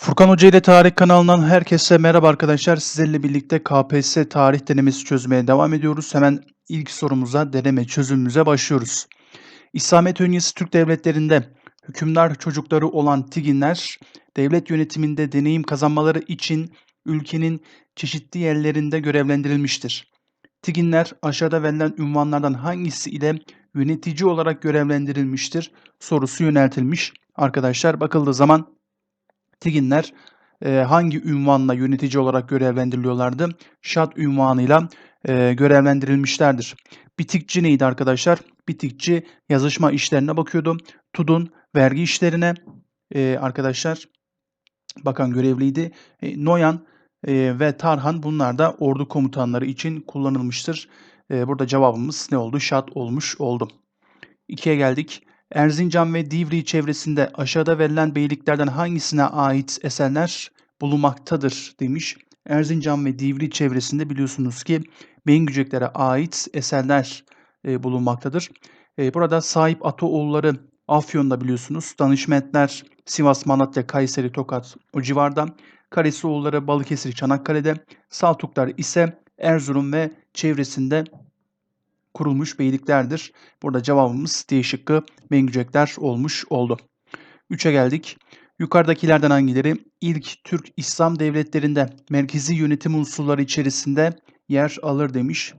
Furkan Hoca ile Tarih kanalından herkese merhaba arkadaşlar. Sizlerle birlikte KPSS tarih denemesi çözmeye devam ediyoruz. Hemen ilk sorumuza, deneme çözümümüze başlıyoruz. İslamiyet öncesi Türk devletlerinde hükümdar çocukları olan Tiginler, devlet yönetiminde deneyim kazanmaları için ülkenin çeşitli yerlerinde görevlendirilmiştir. Tiginler aşağıda verilen ünvanlardan hangisi ile yönetici olarak görevlendirilmiştir sorusu yöneltilmiş. Arkadaşlar bakıldığı zaman Tiginler e, hangi ünvanla yönetici olarak görevlendiriliyorlardı? Şat ünvanıyla e, görevlendirilmişlerdir. Bitikçi neydi arkadaşlar? Bitikçi yazışma işlerine bakıyordu. Tudun vergi işlerine e, arkadaşlar bakan görevliydi. E, Noyan e, ve Tarhan bunlar da ordu komutanları için kullanılmıştır. E, burada cevabımız ne oldu? Şat olmuş oldu. 2'ye geldik. Erzincan ve Divri çevresinde aşağıda verilen beyliklerden hangisine ait eserler bulunmaktadır demiş. Erzincan ve Divri çevresinde biliyorsunuz ki Beyingüceklere ait eserler e, bulunmaktadır. E, burada sahip Ataoğulları Afyon'da biliyorsunuz. Danışmentler Sivas, Malatya, Kayseri, Tokat o civarda. Karesioğulları Balıkesir, Çanakkale'de. Saltuklar ise Erzurum ve çevresinde kurulmuş beyliklerdir. Burada cevabımız D şıkkı Mengücekler olmuş oldu. 3'e geldik. Yukarıdakilerden hangileri ilk Türk İslam devletlerinde merkezi yönetim unsurları içerisinde yer alır demiş.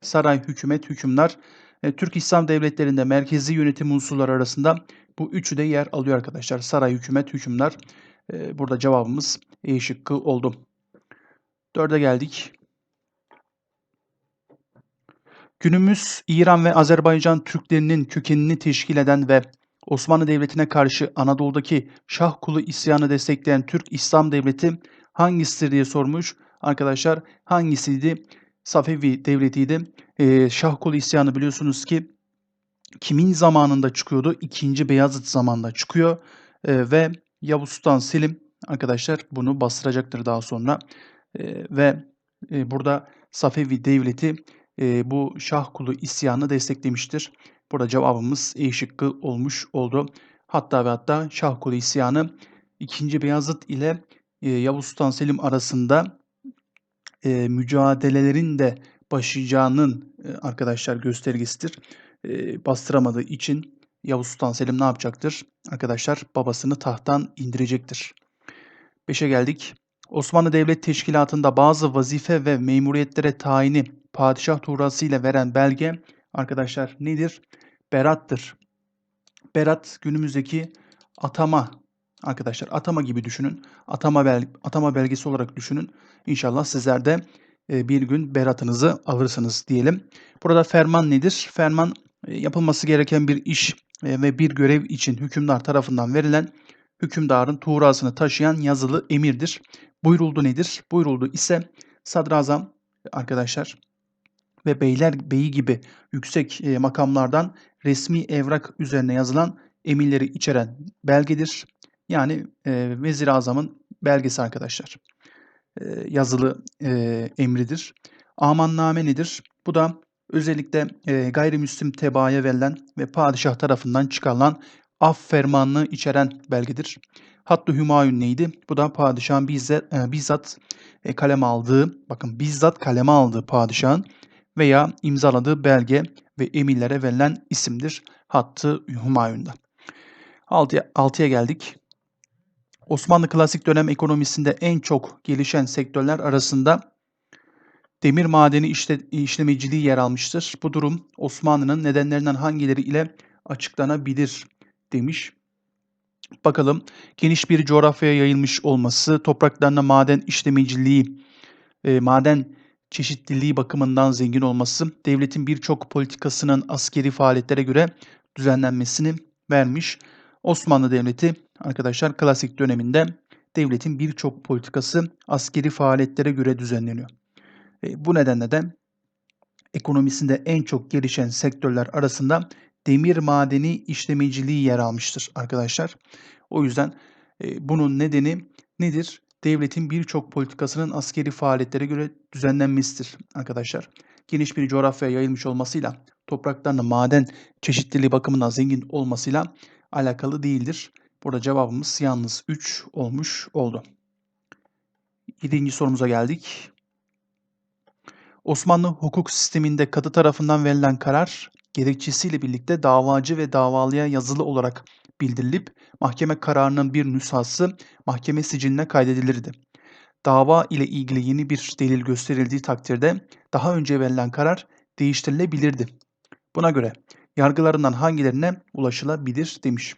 Saray, hükümet, hükümler. E, Türk İslam devletlerinde merkezi yönetim unsurları arasında bu üçü de yer alıyor arkadaşlar. Saray, hükümet, hükümler. E, burada cevabımız E şıkkı oldu. 4'e geldik. Günümüz İran ve Azerbaycan Türklerinin kökenini teşkil eden ve Osmanlı Devleti'ne karşı Anadolu'daki Şah Kulu isyanı destekleyen Türk İslam Devleti hangisidir diye sormuş. Arkadaşlar hangisiydi? Safevi Devleti'ydi. Ee, Şah Kulu isyanı biliyorsunuz ki kimin zamanında çıkıyordu? İkinci Beyazıt zamanında çıkıyor. Ee, ve Yavuz Sultan Selim arkadaşlar bunu bastıracaktır daha sonra. Ee, ve e, burada Safevi Devleti e, bu Şah Kulu isyanı desteklemiştir. Burada cevabımız E şıkkı olmuş oldu. Hatta ve hatta Şah Kulu isyanı 2. Beyazıt ile e, Yavuz Sultan Selim arasında e, mücadelelerin de başlayacağının e, arkadaşlar göstergesidir. E, bastıramadığı için Yavuz Sultan Selim ne yapacaktır? Arkadaşlar babasını tahttan indirecektir. 5'e geldik. Osmanlı Devlet Teşkilatı'nda bazı vazife ve memuriyetlere tayini padişah tuğrası ile veren belge arkadaşlar nedir? Berattır. Berat günümüzdeki atama arkadaşlar atama gibi düşünün. Atama bel atama belgesi olarak düşünün. İnşallah sizler de e, bir gün beratınızı alırsınız diyelim. Burada ferman nedir? Ferman e, yapılması gereken bir iş e, ve bir görev için hükümdar tarafından verilen hükümdarın tuğrasını taşıyan yazılı emirdir. Buyuruldu nedir? Buyuruldu ise sadrazam arkadaşlar ve beyler beyi gibi yüksek e, makamlardan resmi evrak üzerine yazılan emirleri içeren belgedir. Yani e, Vezir-i Azam'ın belgesi arkadaşlar. E, yazılı e, emridir. Amanname nedir? Bu da özellikle e, gayrimüslim tebaaya verilen ve padişah tarafından çıkarılan af fermanını içeren belgedir. Hattı Hümayun neydi? Bu da padişahın bizzat, e, bizzat e, kaleme aldığı, bakın bizzat kaleme aldığı padişahın veya imzaladığı belge ve emirlere verilen isimdir. Hattı Humayun'da. 6'ya 6'ya geldik. Osmanlı klasik dönem ekonomisinde en çok gelişen sektörler arasında demir madeni işle, işlemeciliği yer almıştır. Bu durum Osmanlı'nın nedenlerinden hangileri ile açıklanabilir demiş. Bakalım geniş bir coğrafyaya yayılmış olması, topraklarına maden işlemeciliği, e, maden çeşitliliği bakımından zengin olması, devletin birçok politikasının askeri faaliyetlere göre düzenlenmesini vermiş. Osmanlı Devleti arkadaşlar klasik döneminde devletin birçok politikası askeri faaliyetlere göre düzenleniyor. E, bu nedenle de ekonomisinde en çok gelişen sektörler arasında demir madeni işlemeciliği yer almıştır arkadaşlar. O yüzden e, bunun nedeni nedir? Devletin birçok politikasının askeri faaliyetlere göre düzenlenmesidir arkadaşlar. Geniş bir coğrafyaya yayılmış olmasıyla topraklarında maden çeşitliliği bakımından zengin olmasıyla alakalı değildir. Burada cevabımız yalnız 3 olmuş oldu. Yedinci sorumuza geldik. Osmanlı hukuk sisteminde kadı tarafından verilen karar gerekçesiyle birlikte davacı ve davalıya yazılı olarak bildirilip mahkeme kararının bir nüshası mahkeme siciline kaydedilirdi. Dava ile ilgili yeni bir delil gösterildiği takdirde daha önce verilen karar değiştirilebilirdi. Buna göre yargılarından hangilerine ulaşılabilir demiş.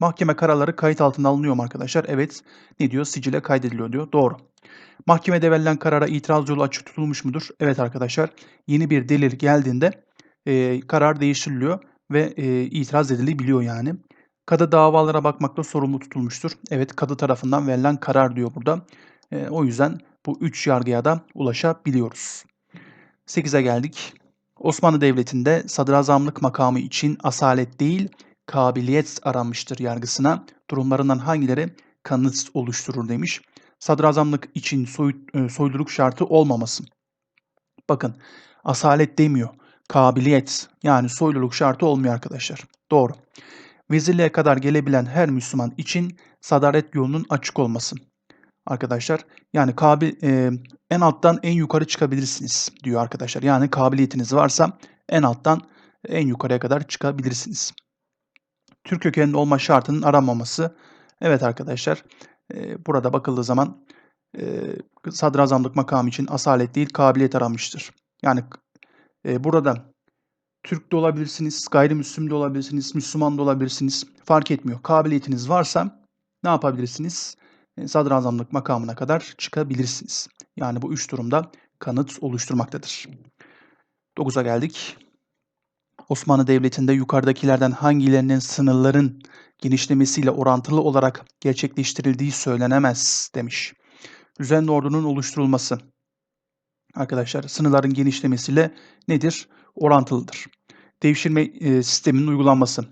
Mahkeme kararları kayıt altına alınıyor mu arkadaşlar? Evet. Ne diyor? Sicile kaydediliyor diyor. Doğru. Mahkemede verilen karara itiraz yolu açık tutulmuş mudur? Evet arkadaşlar. Yeni bir delil geldiğinde e, karar değiştiriliyor ve e, itiraz edilebiliyor yani. Kadı davalara bakmakta sorumlu tutulmuştur. Evet kadı tarafından verilen karar diyor burada. E, o yüzden bu üç yargıya da ulaşabiliyoruz. 8'e geldik. Osmanlı Devleti'nde sadrazamlık makamı için asalet değil, kabiliyet aranmıştır yargısına. Durumlarından hangileri kanıt oluşturur demiş. Sadrazamlık için soy, e, soyluluk şartı olmaması. Bakın asalet demiyor. Kabiliyet yani soyluluk şartı olmuyor arkadaşlar. Doğru. Vezirliğe kadar gelebilen her Müslüman için sadaret yolunun açık olması. Arkadaşlar yani kabil, e, en alttan en yukarı çıkabilirsiniz diyor arkadaşlar. Yani kabiliyetiniz varsa en alttan en yukarıya kadar çıkabilirsiniz. Türk kökenli olma şartının aranmaması. Evet arkadaşlar e, burada bakıldığı zaman e, sadrazamlık makamı için asalet değil kabiliyet aranmıştır. Yani e, burada Türk de olabilirsiniz, gayrimüslim de olabilirsiniz, Müslüman da olabilirsiniz. Fark etmiyor. Kabiliyetiniz varsa ne yapabilirsiniz? E, sadrazamlık makamına kadar çıkabilirsiniz. Yani bu üç durumda kanıt oluşturmaktadır. 9'a geldik. Osmanlı Devleti'nde yukarıdakilerden hangilerinin sınırların genişlemesiyle orantılı olarak gerçekleştirildiği söylenemez demiş. Düzenli ordunun oluşturulması. Arkadaşlar sınırların genişlemesiyle nedir? Orantılıdır. Devşirme e, sisteminin uygulanması.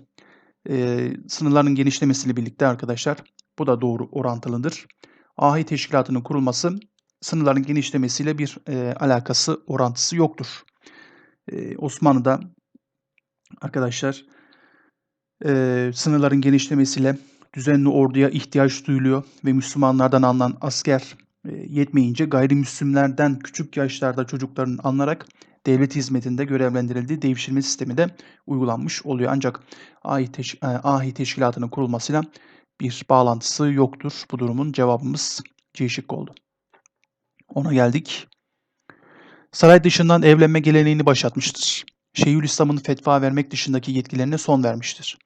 E, sınırların genişlemesiyle birlikte arkadaşlar bu da doğru orantılıdır. Ahi teşkilatının kurulması sınırların genişlemesiyle bir e, alakası, orantısı yoktur. E, Osmanlı'da arkadaşlar e, sınırların genişlemesiyle düzenli orduya ihtiyaç duyuluyor ve Müslümanlardan alınan asker e, yetmeyince gayrimüslimlerden küçük yaşlarda çocukların alınarak devlet hizmetinde görevlendirildiği devşirme sistemi de uygulanmış oluyor. Ancak ahi, teş e, ahi teşkilatının kurulmasıyla bir bağlantısı yoktur. Bu durumun cevabımız C şıkkı oldu. Ona geldik. Saray dışından evlenme geleneğini başlatmıştır. Şeyhülislam'ın fetva vermek dışındaki yetkilerine son vermiştir.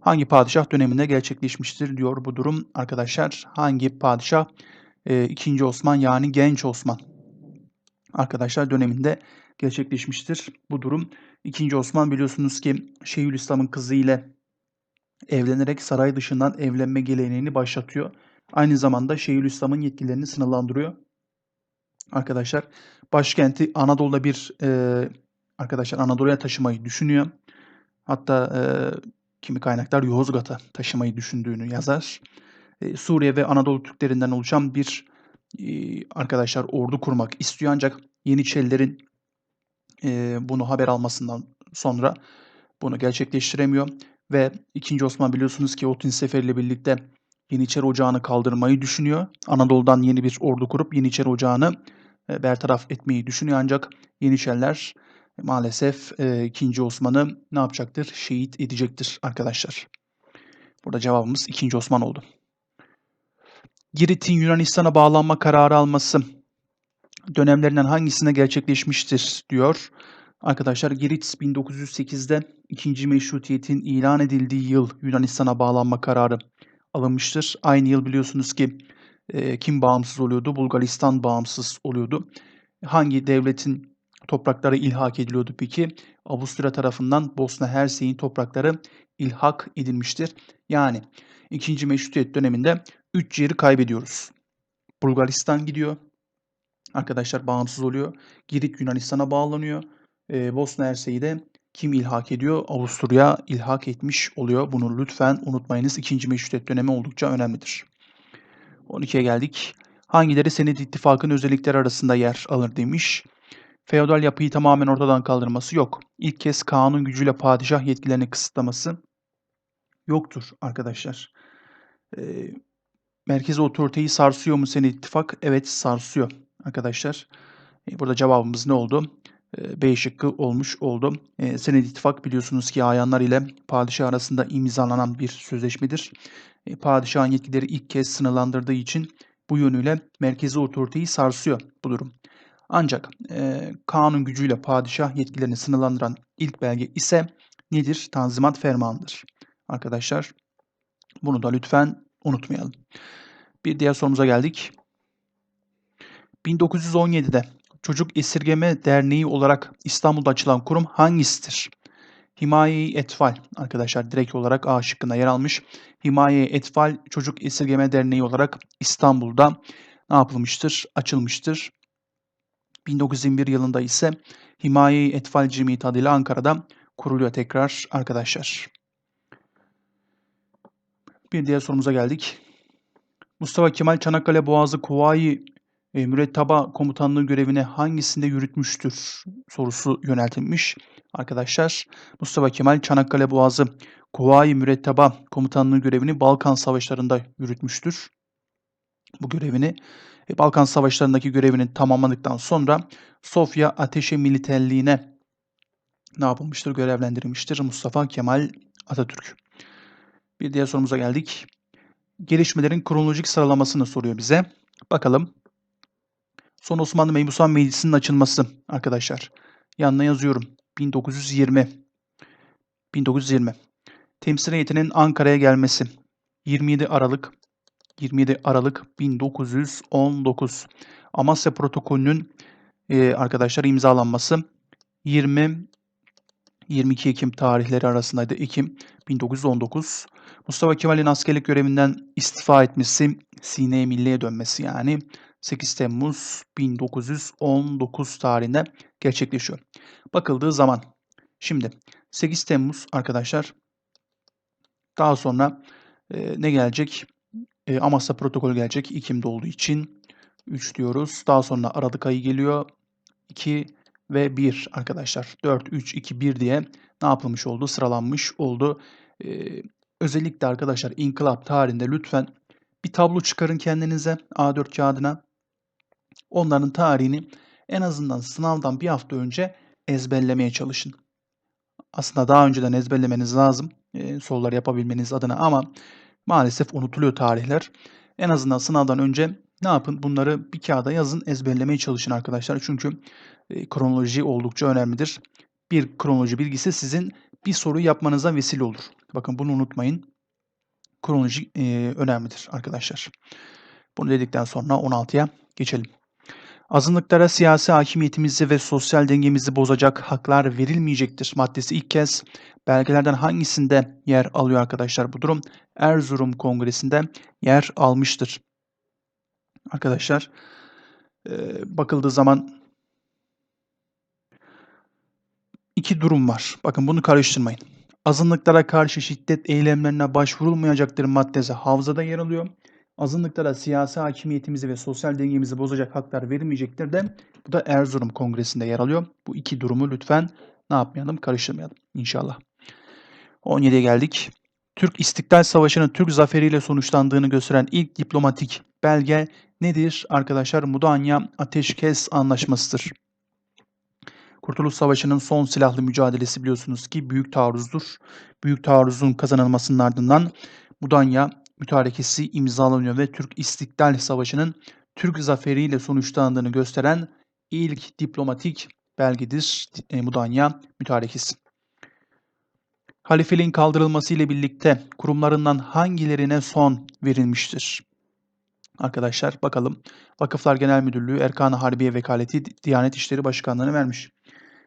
Hangi padişah döneminde gerçekleşmiştir diyor bu durum arkadaşlar. Hangi padişah? Ee, 2. Osman yani genç Osman arkadaşlar döneminde gerçekleşmiştir bu durum. 2. Osman biliyorsunuz ki Şeyhülislam'ın kızı ile evlenerek saray dışından evlenme geleneğini başlatıyor. Aynı zamanda Şeyhülislam'ın yetkilerini sınırlandırıyor. Arkadaşlar başkenti Anadolu'da bir e, arkadaşlar Anadolu'ya taşımayı düşünüyor. Hatta e, kimi kaynaklar Yozgat'a taşımayı düşündüğünü yazar. E, Suriye ve Anadolu Türklerinden oluşan bir e, arkadaşlar ordu kurmak istiyor ancak Yeniçerilerin e, bunu haber almasından sonra bunu gerçekleştiremiyor ve 2. Osman biliyorsunuz ki Otin Seferi ile birlikte Yeniçeri Ocağı'nı kaldırmayı düşünüyor. Anadolu'dan yeni bir ordu kurup Yeniçeri Ocağı'nı e, bertaraf etmeyi düşünüyor ancak Yeniçeriler maalesef e, 2. Osman'ı ne yapacaktır? Şehit edecektir arkadaşlar. Burada cevabımız 2. Osman oldu. Girit'in Yunanistan'a bağlanma kararı alması dönemlerinden hangisinde gerçekleşmiştir diyor. Arkadaşlar Girit 1908'de ikinci meşrutiyetin ilan edildiği yıl Yunanistan'a bağlanma kararı alınmıştır. Aynı yıl biliyorsunuz ki e, kim bağımsız oluyordu? Bulgaristan bağımsız oluyordu. Hangi devletin toprakları ilhak ediliyordu peki? Avusturya tarafından Bosna Hersey'in toprakları ilhak edilmiştir. Yani ikinci meşrutiyet döneminde 3 yeri kaybediyoruz. Bulgaristan gidiyor. Arkadaşlar bağımsız oluyor. Girit Yunanistan'a bağlanıyor. Ee, Bosna Hersey'i de kim ilhak ediyor? Avusturya ilhak etmiş oluyor. Bunu lütfen unutmayınız. İkinci meşrutiyet dönemi oldukça önemlidir. 12'ye geldik. Hangileri Senet İttifakı'nın özellikleri arasında yer alır demiş. Feodal yapıyı tamamen ortadan kaldırması yok. İlk kez kanun gücüyle padişah yetkilerini kısıtlaması yoktur arkadaşlar. Eee, merkezi otoriteyi sarsıyor mu Senedi İttifak? Evet sarsıyor arkadaşlar. Eee, burada cevabımız ne oldu? Eee, B şıkkı olmuş oldu. Eee, Senedi biliyorsunuz ki ayanlar ile padişah arasında imzalanan bir sözleşmedir. Eee, padişahın yetkileri ilk kez sınırlandırdığı için bu yönüyle merkezi otoriteyi sarsıyor bu durum. Ancak eee, kanun gücüyle padişah yetkilerini sınırlandıran ilk belge ise nedir? Tanzimat Fermanı'dır. Arkadaşlar bunu da lütfen unutmayalım. Bir diğer sorumuza geldik. 1917'de Çocuk Esirgeme Derneği olarak İstanbul'da açılan kurum hangisidir? Himaye-i Etfal arkadaşlar direkt olarak A şıkkında yer almış. Himaye-i Etfal Çocuk Esirgeme Derneği olarak İstanbul'da ne yapılmıştır? Açılmıştır. 1921 yılında ise Himaye-i Etfal Cemiyeti adıyla Ankara'da kuruluyor tekrar arkadaşlar. Bir diğer sorumuza geldik. Mustafa Kemal Çanakkale Boğazı Kuvayi e, Müretteba Komutanlığı görevini hangisinde yürütmüştür sorusu yöneltilmiş. Arkadaşlar Mustafa Kemal Çanakkale Boğazı Kuvayi Müretteba Komutanlığı görevini Balkan Savaşları'nda yürütmüştür. Bu görevini e, Balkan Savaşları'ndaki görevini tamamladıktan sonra Sofya Ateşe Militerliğine ne yapılmıştır? Görevlendirilmiştir Mustafa Kemal Atatürk. Bir diğer sorumuza geldik. Gelişmelerin kronolojik sıralamasını soruyor bize. Bakalım. Son Osmanlı Mebusan Meclisi'nin açılması arkadaşlar. Yanına yazıyorum. 1920. 1920. Temsil heyetinin Ankara'ya gelmesi. 27 Aralık 27 Aralık 1919. Amasya Protokolü'nün e, arkadaşlar imzalanması 20 22 Ekim tarihleri arasındaydı. Ekim 1919. Mustafa Kemal'in askerlik görevinden istifa etmesi, Sine Milliye dönmesi yani 8 Temmuz 1919 tarihinde gerçekleşiyor. Bakıldığı zaman şimdi 8 Temmuz arkadaşlar daha sonra e, ne gelecek? E, Amasya protokolü gelecek. Ekim'de olduğu için 3 diyoruz. Daha sonra Aralık ayı geliyor. 2 ve 1 arkadaşlar. 4, 3, 2, 1 diye ne yapılmış oldu? Sıralanmış oldu. Ee, özellikle arkadaşlar inkılap tarihinde lütfen bir tablo çıkarın kendinize A4 kağıdına. Onların tarihini en azından sınavdan bir hafta önce ezberlemeye çalışın. Aslında daha önceden ezberlemeniz lazım e, sorular yapabilmeniz adına ama maalesef unutuluyor tarihler. En azından sınavdan önce ne yapın? Bunları bir kağıda yazın, ezberlemeye çalışın arkadaşlar. Çünkü e, kronoloji oldukça önemlidir. Bir kronoloji bilgisi sizin bir soru yapmanıza vesile olur. Bakın bunu unutmayın. Kronoloji e, önemlidir arkadaşlar. Bunu dedikten sonra 16'ya geçelim. Azınlıklara siyasi hakimiyetimizi ve sosyal dengemizi bozacak haklar verilmeyecektir. Maddesi ilk kez belgelerden hangisinde yer alıyor arkadaşlar bu durum? Erzurum Kongresi'nde yer almıştır. Arkadaşlar e, bakıldığı zaman iki durum var. Bakın bunu karıştırmayın. Azınlıklara karşı şiddet eylemlerine başvurulmayacaktır maddesi havzada yer alıyor. Azınlıklara siyasi hakimiyetimizi ve sosyal dengemizi bozacak haklar verilmeyecektir de bu da Erzurum Kongresi'nde yer alıyor. Bu iki durumu lütfen ne yapmayalım karıştırmayalım inşallah. 17'ye geldik. Türk İstiklal Savaşı'nın Türk zaferiyle sonuçlandığını gösteren ilk diplomatik belge nedir arkadaşlar? Mudanya Ateşkes Anlaşması'dır. Kurtuluş Savaşı'nın son silahlı mücadelesi biliyorsunuz ki büyük taarruzdur. Büyük taarruzun kazanılmasının ardından Mudanya mütarekesi imzalanıyor ve Türk İstiklal Savaşı'nın Türk zaferiyle sonuçlandığını gösteren ilk diplomatik belgedir e, Mudanya mütarekesi. Halifeliğin kaldırılması ile birlikte kurumlarından hangilerine son verilmiştir? Arkadaşlar bakalım. Vakıflar Genel Müdürlüğü Erkan-ı Harbiye Vekaleti Diyanet İşleri Başkanlığı'na vermiş.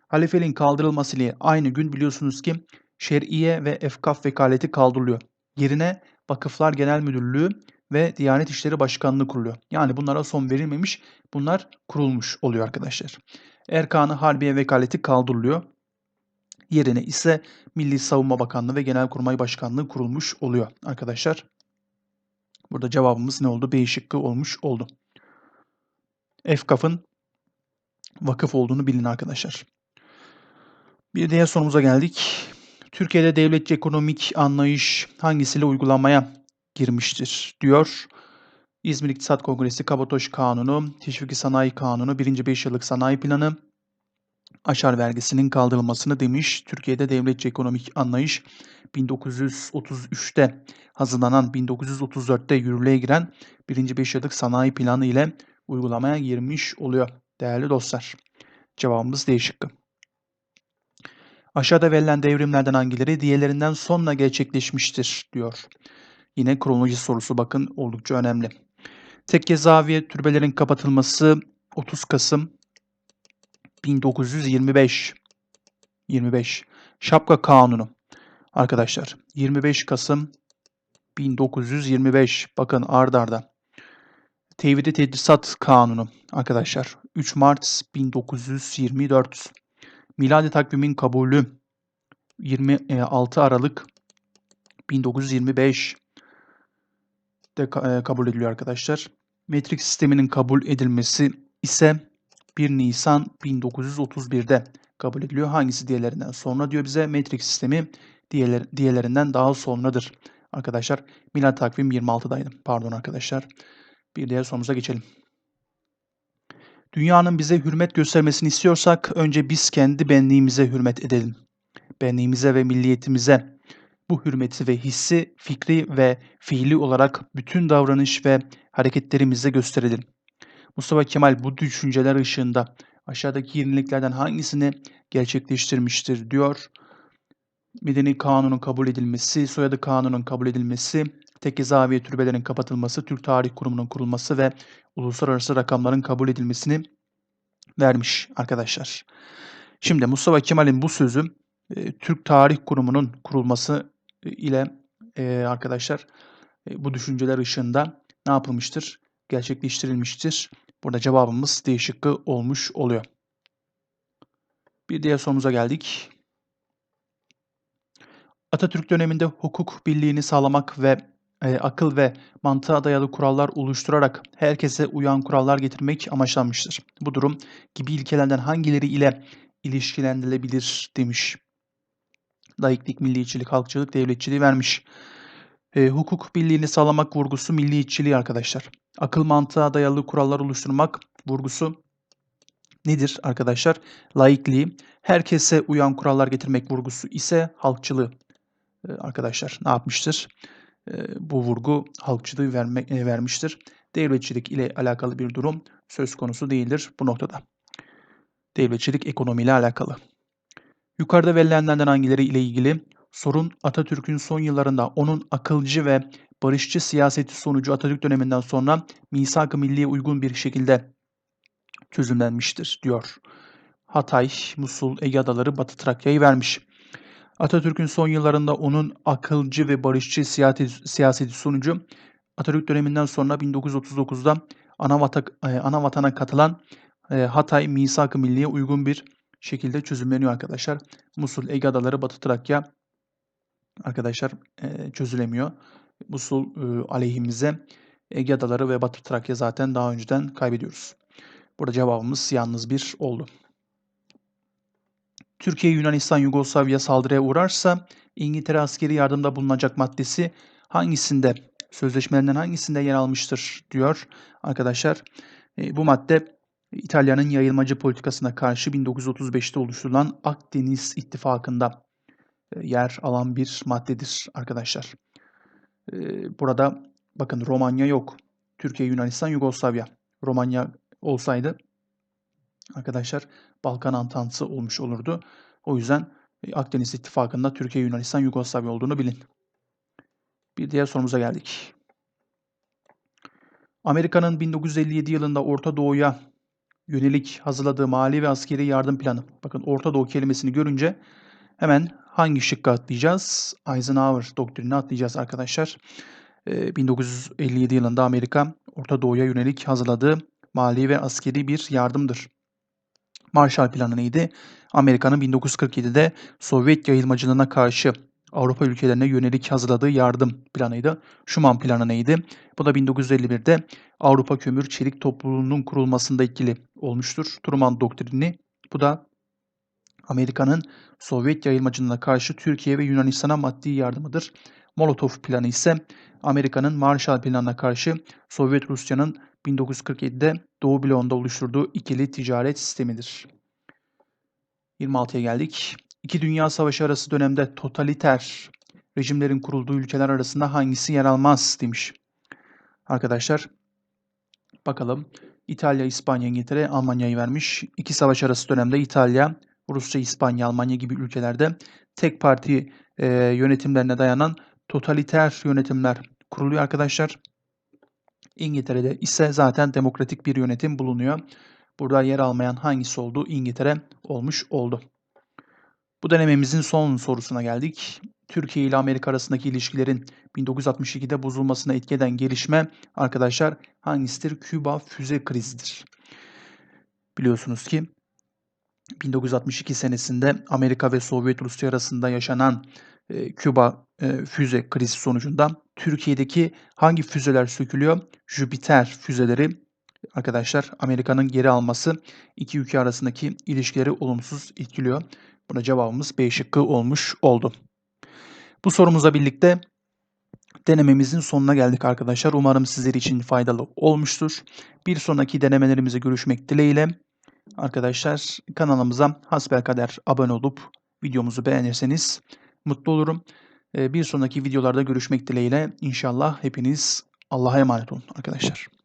Halifeliğin kaldırılması ile aynı gün biliyorsunuz ki Şer'iye ve Efkaf Vekaleti kaldırılıyor. Yerine Vakıflar Genel Müdürlüğü ve Diyanet İşleri Başkanlığı kuruluyor. Yani bunlara son verilmemiş, bunlar kurulmuş oluyor arkadaşlar. Erkan-ı Harbiye Vekaleti kaldırılıyor. Yerine ise Milli Savunma Bakanlığı ve Genelkurmay Başkanlığı kurulmuş oluyor arkadaşlar. Burada cevabımız ne oldu? B şıkkı olmuş oldu. EFKAF'ın vakıf olduğunu bilin arkadaşlar. Bir diğer sorumuza geldik. Türkiye'de devletçi ekonomik anlayış hangisiyle uygulamaya girmiştir diyor. İzmir İktisat Kongresi Kabatoş Kanunu, Teşviki Sanayi Kanunu, 1. 5 yıllık sanayi planı, aşar vergisinin kaldırılmasını demiş. Türkiye'de devletçi ekonomik anlayış 1933'te hazırlanan 1934'te yürürlüğe giren 1. 5 yıllık sanayi planı ile uygulamaya girmiş oluyor değerli dostlar. Cevabımız D şıkkı. Aşağıda verilen devrimlerden hangileri diğerlerinden sonra gerçekleşmiştir diyor. Yine kronoloji sorusu bakın oldukça önemli. Tekke zaviye türbelerin kapatılması 30 Kasım 1925. 25. Şapka Kanunu. Arkadaşlar 25 Kasım 1925. Bakın ard arda. Tevhidi Tedrisat Kanunu. Arkadaşlar 3 Mart 1924. Miladi takvimin kabulü 26 Aralık 1925 de e, kabul ediliyor arkadaşlar. Metrik sisteminin kabul edilmesi ise 1 Nisan 1931'de kabul ediliyor. Hangisi diğerlerinden sonra diyor bize metrik sistemi diğerler, diğerlerinden daha sonradır. Arkadaşlar milad takvim 26'daydı. Pardon arkadaşlar. Bir diğer sorumuza geçelim. Dünyanın bize hürmet göstermesini istiyorsak önce biz kendi benliğimize hürmet edelim. Benliğimize ve milliyetimize bu hürmeti ve hissi fikri ve fiili olarak bütün davranış ve hareketlerimize gösterelim. Mustafa Kemal bu düşünceler ışığında aşağıdaki yeniliklerden hangisini gerçekleştirmiştir diyor. Medeni kanunun kabul edilmesi, soyadı kanunun kabul edilmesi, tekke zaviye türbelerin kapatılması, Türk Tarih Kurumu'nun kurulması ve uluslararası rakamların kabul edilmesini vermiş arkadaşlar. Şimdi Mustafa Kemal'in bu sözü e, Türk Tarih Kurumu'nun kurulması ile e, arkadaşlar e, bu düşünceler ışığında ne yapılmıştır? Gerçekleştirilmiştir. Burada cevabımız D şıkkı olmuş oluyor. Bir diğer sorumuza geldik. Atatürk döneminde hukuk birliğini sağlamak ve e, akıl ve mantığa dayalı kurallar oluşturarak herkese uyan kurallar getirmek amaçlanmıştır. Bu durum gibi ilkelerden hangileri ile ilişkilendirilebilir demiş. Laiklik, milliyetçilik, halkçılık, devletçiliği vermiş. E, hukuk birliğini sağlamak vurgusu milliyetçiliği arkadaşlar. Akıl mantığa dayalı kurallar oluşturmak vurgusu nedir arkadaşlar? Laikliği. Herkese uyan kurallar getirmek vurgusu ise halkçılığı. E, arkadaşlar ne yapmıştır? Bu vurgu halkçılığı verme, vermiştir. Devletçilik ile alakalı bir durum söz konusu değildir bu noktada. Devletçilik ekonomiyle alakalı. Yukarıda verilenlerden hangileri ile ilgili sorun Atatürk'ün son yıllarında onun akılcı ve barışçı siyaseti sonucu Atatürk döneminden sonra misak-ı milliye uygun bir şekilde çözümlenmiştir diyor. Hatay, Musul, Ege Adaları, Batı Trakya'yı vermiş. Atatürk'ün son yıllarında onun akılcı ve barışçı siyaseti, siyaseti sonucu Atatürk döneminden sonra 1939'da ana, vata, e, ana vatana katılan e, Hatay misak-ı milliye uygun bir şekilde çözümleniyor arkadaşlar. Musul, Ege Adaları, Batı Trakya arkadaşlar e, çözülemiyor. Musul e, aleyhimize Ege Adaları ve Batı Trakya zaten daha önceden kaybediyoruz. Burada cevabımız yalnız bir oldu. Türkiye, Yunanistan, Yugoslavya saldırıya uğrarsa İngiltere askeri yardımda bulunacak maddesi hangisinde, sözleşmelerinden hangisinde yer almıştır diyor arkadaşlar. E, bu madde İtalya'nın yayılmacı politikasına karşı 1935'te oluşturulan Akdeniz İttifakı'nda e, yer alan bir maddedir arkadaşlar. E, burada bakın Romanya yok. Türkiye, Yunanistan, Yugoslavya. Romanya olsaydı arkadaşlar Balkan Antantısı olmuş olurdu. O yüzden e, Akdeniz İttifakı'nda Türkiye, Yunanistan, Yugoslavya olduğunu bilin. Bir diğer sorumuza geldik. Amerika'nın 1957 yılında Orta Doğu'ya yönelik hazırladığı mali ve askeri yardım planı. Bakın Orta Doğu kelimesini görünce hemen hangi şıkkı atlayacağız? Eisenhower doktrinini atlayacağız arkadaşlar. 1957 yılında Amerika Orta Doğu'ya yönelik hazırladığı mali ve askeri bir yardımdır. Marshall Planı neydi? Amerika'nın 1947'de Sovyet yayılmacılığına karşı Avrupa ülkelerine yönelik hazırladığı yardım planıydı. Schuman Planı neydi? Bu da 1951'de Avrupa Kömür Çelik Topluluğu'nun kurulmasında etkili olmuştur. Truman Doktrini. Bu da Amerika'nın Sovyet yayılmacılığına karşı Türkiye ve Yunanistan'a maddi yardımıdır. Molotov planı ise Amerika'nın Marshall Planı'na karşı Sovyet Rusya'nın 1947'de Doğu bloğunda oluşturduğu ikili ticaret sistemidir. 26'ya geldik. İki Dünya Savaşı arası dönemde totaliter rejimlerin kurulduğu ülkeler arasında hangisi yer almaz demiş. Arkadaşlar bakalım. İtalya, İspanya, İngiltere, Almanya'yı vermiş. İki savaş arası dönemde İtalya, Rusya, İspanya, Almanya gibi ülkelerde tek parti e, yönetimlerine dayanan totaliter yönetimler kuruluyor arkadaşlar. İngiltere'de ise zaten demokratik bir yönetim bulunuyor. Burada yer almayan hangisi oldu? İngiltere olmuş oldu. Bu denememizin son sorusuna geldik. Türkiye ile Amerika arasındaki ilişkilerin 1962'de bozulmasına etki eden gelişme arkadaşlar hangisidir? Küba füze krizidir. Biliyorsunuz ki 1962 senesinde Amerika ve Sovyet Rusya arasında yaşanan Küba e, füze krizi sonucunda Türkiye'deki hangi füzeler sökülüyor? Jüpiter füzeleri arkadaşlar Amerika'nın geri alması iki ülke arasındaki ilişkileri olumsuz etkiliyor. Buna cevabımız B şıkkı olmuş oldu. Bu sorumuzla birlikte denememizin sonuna geldik arkadaşlar. Umarım sizler için faydalı olmuştur. Bir sonraki denemelerimize görüşmek dileğiyle. Arkadaşlar kanalımıza hasbelkader abone olup videomuzu beğenirseniz mutlu olurum. Bir sonraki videolarda görüşmek dileğiyle. İnşallah hepiniz Allah'a emanet olun arkadaşlar.